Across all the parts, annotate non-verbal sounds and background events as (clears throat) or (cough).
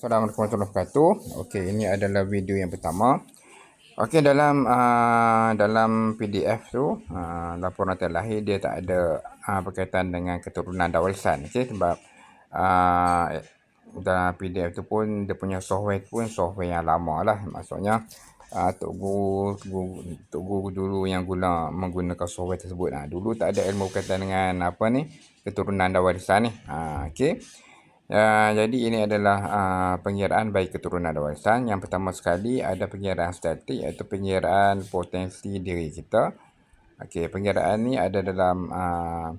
Assalamualaikum warahmatullahi wabarakatuh. Okey, ini adalah video yang pertama. Okey, dalam uh, dalam PDF tu, uh, laporan terlahir dia tak ada uh, berkaitan dengan keturunan dawalisan. Okey, sebab uh, dalam PDF tu pun dia punya software pun software yang lama lah. Maksudnya uh, Tok Guru, Tok Guru dulu yang guna menggunakan software tersebut. Nah, dulu tak ada ilmu berkaitan dengan apa ni keturunan dawalisan ni. Uh, Okey. Uh, jadi ini adalah uh, pengiraan bagi keturunan dewasa. Yang pertama sekali ada pengiraan statik iaitu pengiraan potensi diri kita. Okey, pengiraan ni ada dalam uh,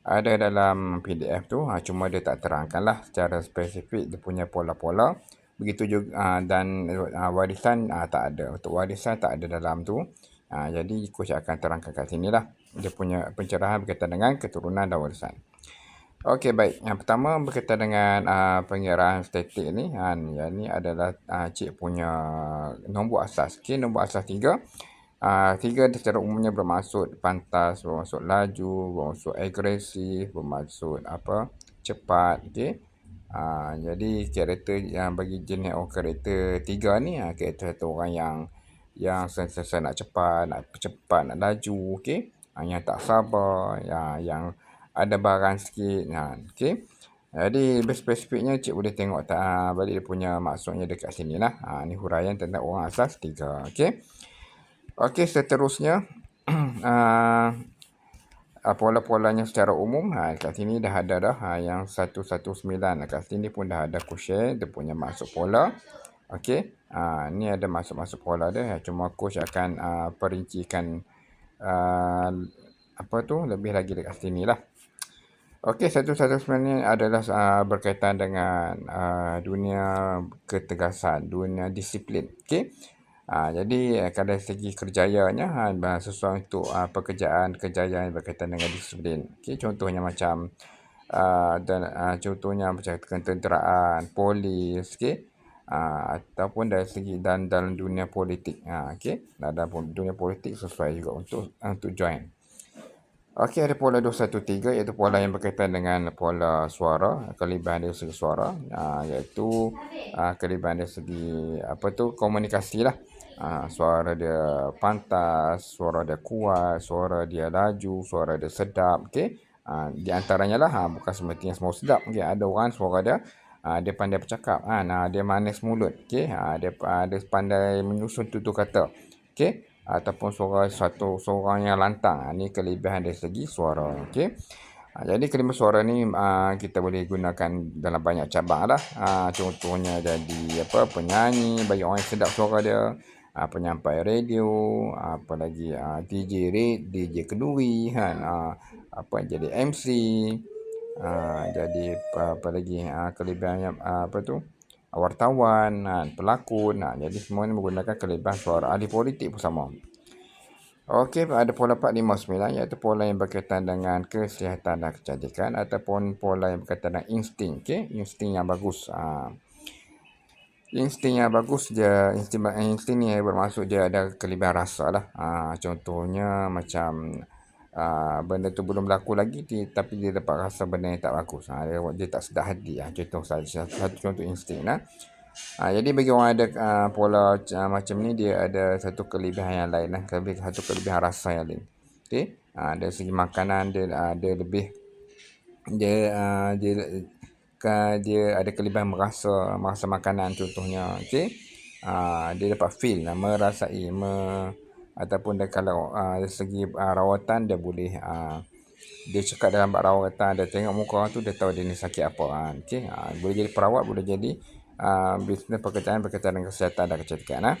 ada dalam PDF tu, uh, cuma dia tak terangkanlah secara spesifik dia punya pola-pola. Begitu juga uh, dan uh, warisan uh, tak ada. Untuk warisan tak ada dalam tu. Uh, jadi coach akan terangkan kat sini lah. Dia punya pencerahan berkaitan dengan keturunan dan warisan. Okey baik. Yang pertama berkaitan dengan uh, pengiraan statik ni. Ha, yang ni adalah uh, cik punya nombor asas. Okey, nombor asas tiga. Uh, tiga secara umumnya bermaksud pantas, bermaksud laju, bermaksud agresif, bermaksud apa cepat. Okey. Uh, jadi karakter yang bagi jenis orang karakter tiga ni, uh, karakter satu orang yang yang sentiasa nak cepat, nak cepat, nak laju. Okey. Uh, yang tak sabar, yang, yang ada barang sikit. Ha, okay. Jadi lebih spesifiknya cik boleh tengok tak ha, balik dia punya maksudnya dekat sini lah. Ha, ni huraian tentang orang asas tiga. Okay. Okay seterusnya. uh, (clears throat) pola-polanya secara umum. Ha, kat sini dah ada dah. Ha, yang 119. Kat sini pun dah ada aku. Dia punya masuk pola. Okay. Ha, ni ada masuk-masuk pola dia. Cuma coach akan uh, perincikan uh, apa tu lebih lagi dekat sini lah. Okey, satu-satu sebenarnya adalah uh, berkaitan dengan uh, dunia ketegasan, dunia disiplin. Okey. Uh, jadi uh, kalau segi kerjayanya uh, sesuai untuk uh, pekerjaan kejayaan berkaitan dengan disiplin. Okey, contohnya macam uh, dan uh, contohnya macam ketenteraan, polis, okey. Uh, ataupun dari segi dan dalam dunia politik. Uh, okey. Dalam dunia politik sesuai juga untuk untuk join. Okey, ada pola 213 iaitu pola yang berkaitan dengan pola suara, kelebihan dari segi suara, uh, iaitu uh, kelebihan dari segi apa tu komunikasi lah. Uh, suara dia pantas, suara dia kuat, suara dia laju, suara dia sedap, okey. Di antaranya lah, uh, bukan semestinya semua sedap. Okay. Ada orang suara dia, uh, dia pandai bercakap. Uh, nah, dia manis mulut. Okay. Uh, dia, dia pandai menyusun tutur kata. Okay ataupun suara satu seorang yang lantang. Ini ha, kelebihan dari segi suara. Okey. Ha, jadi kelima suara ni uh, kita boleh gunakan dalam banyak cabang lah. Uh, contohnya jadi apa penyanyi bagi orang yang sedap suara dia. Uh, penyampai radio, apa lagi uh, DJ Red, DJ Keduri kan. Uh, apa jadi MC. Uh, jadi apa, lagi uh, kelebihannya uh, apa tu? Wartawan, pelakon. Jadi semua ini menggunakan kelebihan suara. Ahli politik pun sama. Okey, ada pola 459 iaitu pola yang berkaitan dengan kesihatan dan kecantikan ataupun pola yang berkaitan dengan insting. Okey, insting yang bagus. Ha. Insting yang bagus dia insting, insting ni bermaksud dia ada kelebihan rasa lah. Ha, contohnya macam uh, benda tu belum berlaku lagi tapi dia dapat rasa benda yang tak bagus. Ha, dia, dia tak sedar hati. Ha, contoh saja satu contoh insting lah. Ha, jadi bagi orang ada uh, pola uh, macam ni dia ada satu kelebihan yang lain lah. Lebih satu kelebihan rasa yang lain. Okey. Ha, dari segi makanan dia ada lebih dia uh, dia kan dia ada kelebihan merasa merasa makanan contohnya. Okey. Uh, dia dapat feel lah, merasai me, ataupun dia kalau uh, dari segi uh, rawatan dia boleh uh, dia cakap dalam rawatan dia tengok muka orang tu dia tahu dia ni sakit apa kan okey uh, boleh jadi perawat boleh jadi uh, bisnes pekerjaan berkaitan dengan kesihatan dan kecantikan. Ha?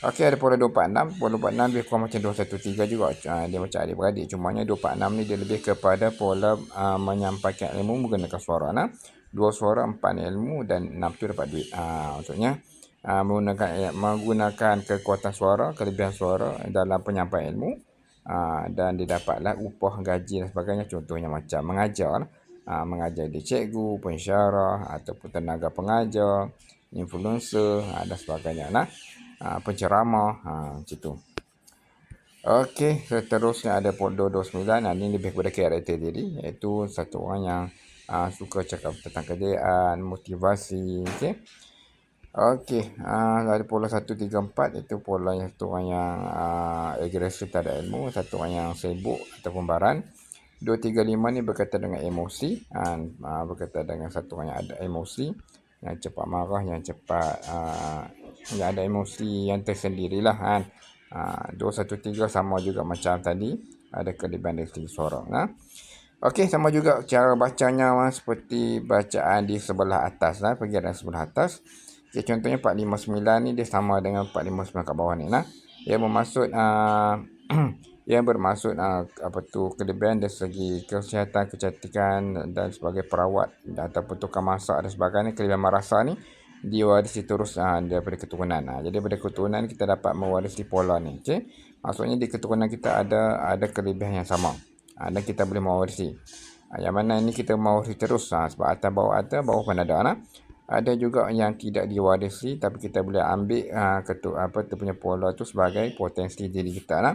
Okey, ada pola 246. Pola 246 lebih kurang macam 213 juga. Uh, dia macam adik-beradik. Cumanya 246 ni dia lebih kepada pola uh, menyampaikan ilmu menggunakan suara. Nah. Dua suara, empat ilmu dan enam tu dapat duit. Uh, maksudnya, uh, menggunakan, eh, menggunakan kekuatan suara, kelebihan suara dalam penyampaian ilmu. Uh, dan dia dapatlah upah gaji dan sebagainya. Contohnya macam mengajar. Lah ha, mengajar di cikgu, pensyarah ataupun tenaga pengajar, influencer ha, dan sebagainya nah. Ha, penceramah ha, macam tu. Okey, seterusnya ada Podo 29. Nah, ini lebih kepada karakter diri iaitu satu orang yang uh, suka cakap tentang kejayaan, motivasi. Okay. Okey, uh, ada pola 134 itu pola yang satu orang yang uh, agresif tak ada ilmu, satu orang yang sibuk ataupun baran. 235 ni berkaitan dengan emosi, uh, berkaitan dengan satu orang yang ada emosi, yang cepat marah, yang cepat uh, yang ada emosi yang tersendirilah kan. Uh, 213 sama juga macam tadi, ada kelebihan dari segi suara. Nah. Okey, sama juga cara bacanya seperti bacaan di sebelah atas lah, pergi sebelah atas. Okay, contohnya 459 ni dia sama dengan 459 kat bawah ni lah. Ia bermaksud (clears throat) uh, ia bermaksud uh, apa tu kelebihan dari segi kesihatan, kecantikan dan sebagai perawat ataupun tukang masak dan sebagainya kelebihan marasa ni diwarisi terus uh, daripada keturunan. Uh, jadi daripada keturunan kita dapat mewarisi pola ni. Okay? Maksudnya di keturunan kita ada ada kelebihan yang sama. Uh, dan kita boleh mewarisi. Uh, yang mana ni kita mewarisi terus uh, sebab atas bawah atas bawah pun ada. Nah ada juga yang tidak diwarisi tapi kita boleh ambil uh, ketuk apa tu punya pola tu sebagai potensi diri kita lah.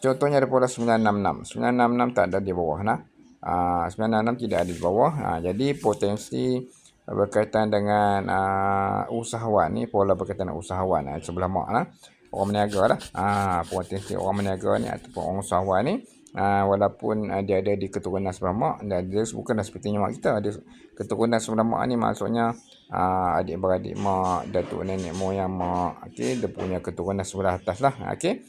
Contohnya ada pola 966. 966 tak ada di bawah nah. Uh, 966 tidak ada di bawah. Uh, jadi potensi berkaitan dengan uh, usahawan ni pola berkaitan dengan usahawan uh, sebelah mak lah. Orang meniaga lah. Uh, potensi orang meniaga ni ataupun orang usahawan ni uh, walaupun uh, dia ada di keturunan sebelah mak dan dia bukan seperti mak kita dia keturunan sebelah mak ni maksudnya uh, adik-beradik mak datuk nenek moyang mak okey dia punya keturunan sebelah atas lah okey.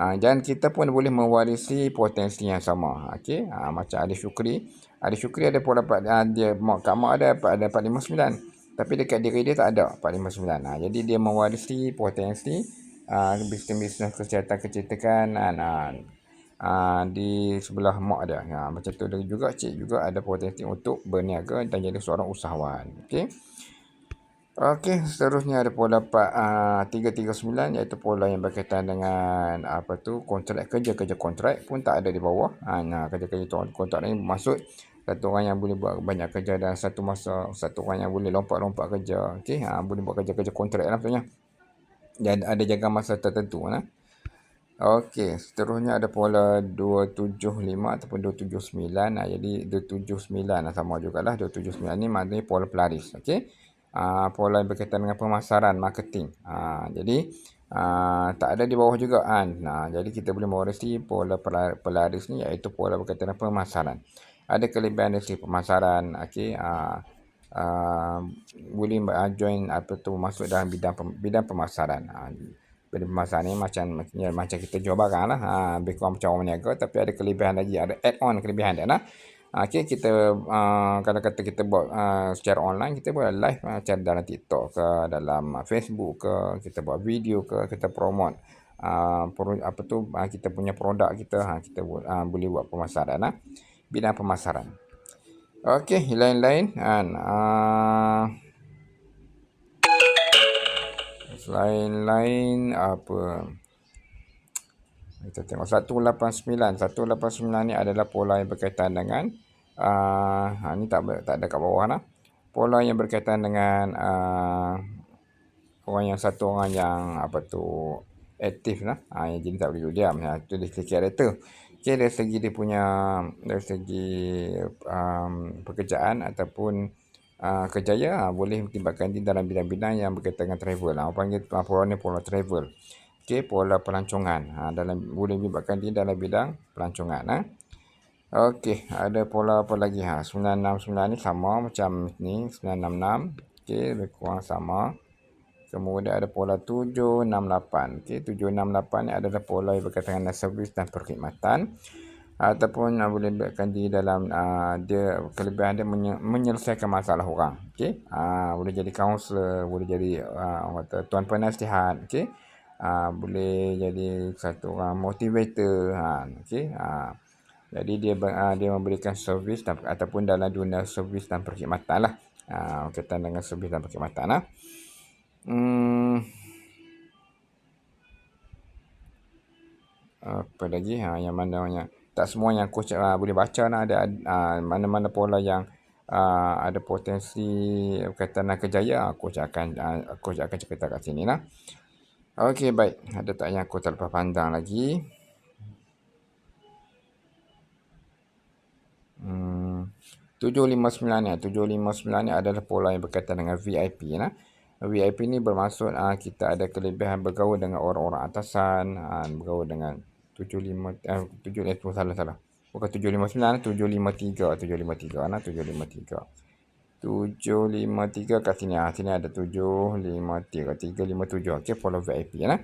Uh, dan kita pun boleh mewarisi potensi yang sama okey. Uh, macam Ali Syukri. Ali Syukri ada pun dapat uh, dia mak kat mak ada ada 459 tapi dekat diri dia tak ada 459 uh, jadi dia mewarisi potensi uh, bisnes-bisnes kesihatan kecantikan uh, uh, di sebelah mak dia. Ha, macam tu dan juga cik juga ada potensi untuk berniaga dan jadi seorang usahawan. Okey. Okey, seterusnya ada pola uh, 339 iaitu pola yang berkaitan dengan apa tu kontrak kerja kerja kontrak pun tak ada di bawah. Ha, nah kerja kerja kontrak ni maksud satu orang yang boleh buat banyak kerja dalam satu masa, satu orang yang boleh lompat-lompat kerja. Okey, ha, boleh buat kerja-kerja kontrak lah maksudnya. Dan ada jaga masa tertentu nah. Okey, seterusnya ada pola 275 ataupun 279. Nah, jadi 279 lah sama jugalah. 279 ni maknanya pola pelaris. Okey. Uh, pola yang berkaitan dengan pemasaran, marketing. Uh, jadi, uh, tak ada di bawah juga kan. Nah, jadi kita boleh mewarisi pola pelaris ni iaitu pola berkaitan dengan pemasaran. Ada kelebihan dari pemasaran. Okey. Uh, uh, boleh join apa tu masuk dalam bidang bidang pemasaran. Uh, masa ni macam ya, macam kita jual barang lah. Ha, lebih kurang macam orang meniaga tapi ada kelebihan lagi. Ada add on kelebihan dia lah. Ha, okay, kita uh, kalau kata kita buat uh, secara online kita buat live macam uh, dalam TikTok ke dalam Facebook ke kita buat video ke kita promote uh, pro, apa tu uh, kita punya produk kita ha, kita uh, boleh buat pemasaran lah. Bidang pemasaran. Okey, lain-lain kan. Uh, lain-lain apa? Kita tengok. 189 189 ni adalah pola yang berkaitan dengan uh, ni tak tak ada kat bawah lah pola yang berkaitan dengan uh, orang yang satu orang yang apa tu aktif lah ha, yang jadi tak boleh duduk diam. Ha, tu dia karakter. Okay, dari segi dia punya dari segi um, pekerjaan ataupun uh, kejayaan uh, boleh melibatkan diri dalam bidang-bidang yang berkaitan dengan travel. Uh, panggil uh, pola ni pola travel. Okey, pola pelancongan. Uh, dalam boleh melibatkan diri dalam bidang pelancongan. Uh. Okey, ada pola apa lagi? Ha, 969 ni sama macam ni, 966. Okey, lebih kurang sama. Kemudian ada pola 768. Okey, 768 ni adalah pola yang berkaitan dengan servis dan perkhidmatan ataupun uh, boleh buatkan di dalam uh, dia kelebihan dia menye, menyelesaikan masalah orang okey? Uh, boleh jadi kaunselor boleh jadi uh, kata tuan penasihat okey? Uh, boleh jadi satu orang motivator ha okey? Uh, jadi dia uh, dia memberikan servis dan, ataupun dalam dunia servis dan perkhidmatan lah. Uh, berkaitan dengan servis dan perkhidmatan lah hmm. Apa lagi? Ha yang mana yang tak semua yang coach uh, boleh baca nah ada uh, mana-mana pola yang uh, ada potensi berkaitan dengan kejayaan coach akan uh, coach akan cerita kat sini lah. Okey baik, ada tak yang aku terlepas pandang lagi? Hmm. 759 ni. 759 ni adalah pola yang berkaitan dengan VIP. Nah. VIP ni bermaksud uh, kita ada kelebihan bergaul dengan orang-orang atasan, uh, bergaul dengan 75 eh 7 eh salah salah. Bukan 759, 753, 753 nah 753. 753 kat sini. Ha, sini ada 753, 357. Okey, follow VIP ya.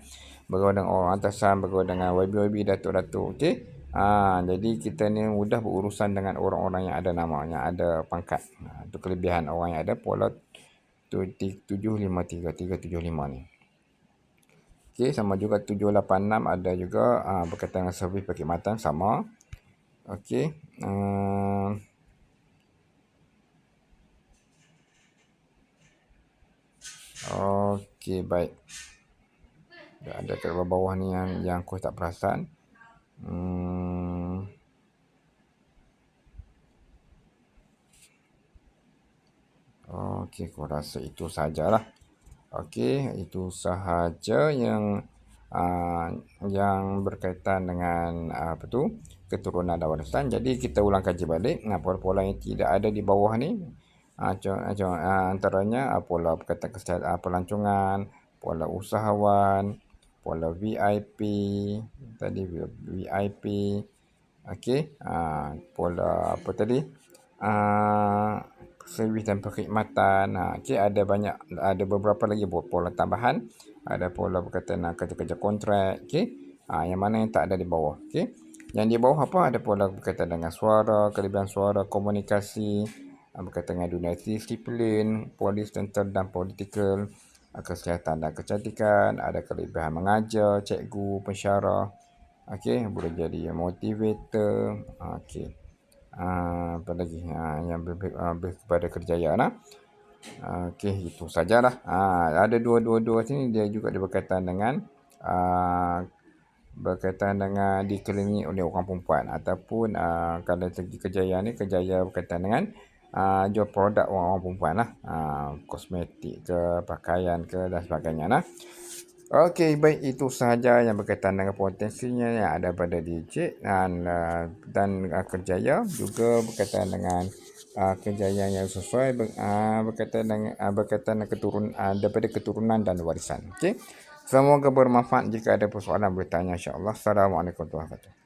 Bergaul dengan orang atasan, bergaul dengan YB-YB, datuk-datuk. Okey. Ha, jadi kita ni mudah berurusan dengan orang-orang yang ada nama, yang ada pangkat. Ha, itu kelebihan orang yang ada pola 753, 375 ni. Okey, sama juga 786 ada juga ha, berkaitan dengan servis perkhidmatan sama. Okey. Uh, Okey, baik. Ada kat bawah ni yang yang aku tak perasan. Hmm. Okey, aku rasa itu sajalah. Okey, itu sahaja yang uh, yang berkaitan dengan uh, apa tu? keturunan dan warisan. Jadi kita ulang kaji balik. Nah, pola-pola yang tidak ada di bawah ni uh, uh, antaranya uh, pola berkaitan kesihatan uh, pelancongan, pola usahawan, pola VIP, tadi VIP, okey, uh, pola apa tadi, uh, servis dan perkhidmatan, uh, okey, ada banyak, ada beberapa lagi pola tambahan, ada pola berkaitan uh, kerja-kerja kontrak, okey, uh, yang mana yang tak ada di bawah, okey. Yang di bawah apa? Ada pola berkaitan dengan suara, kelebihan suara, komunikasi, berkaitan dengan dunia disiplin, polis tentera dan politikal, kesihatan dan kecantikan, ada kelebihan mengajar, cikgu, pensyarah, okey, boleh jadi motivator, okey. Uh, apa lagi uh, yang lebih, lebih kepada kerjaya nah. Okey, itu sajalah. Uh, ada dua-dua-dua sini dia juga ada berkaitan dengan uh, berkaitan dengan dikelilingi oleh orang perempuan ataupun uh, kalau segi kejayaan ni kejayaan berkaitan dengan uh, jual produk orang-orang perempuan lah. Uh, kosmetik ke, pakaian ke dan sebagainya lah. Okey, baik itu sahaja yang berkaitan dengan potensinya yang ada pada DJ dan uh, dan uh, kerjaya juga berkaitan dengan uh, kejayaan yang sesuai ber, uh, berkaitan dengan uh, berkaitan dengan keturunan uh, daripada keturunan dan warisan. Okey. Semoga bermanfaat jika ada persoalan boleh tanya insya-Allah. Assalamualaikum warahmatullahi wabarakatuh.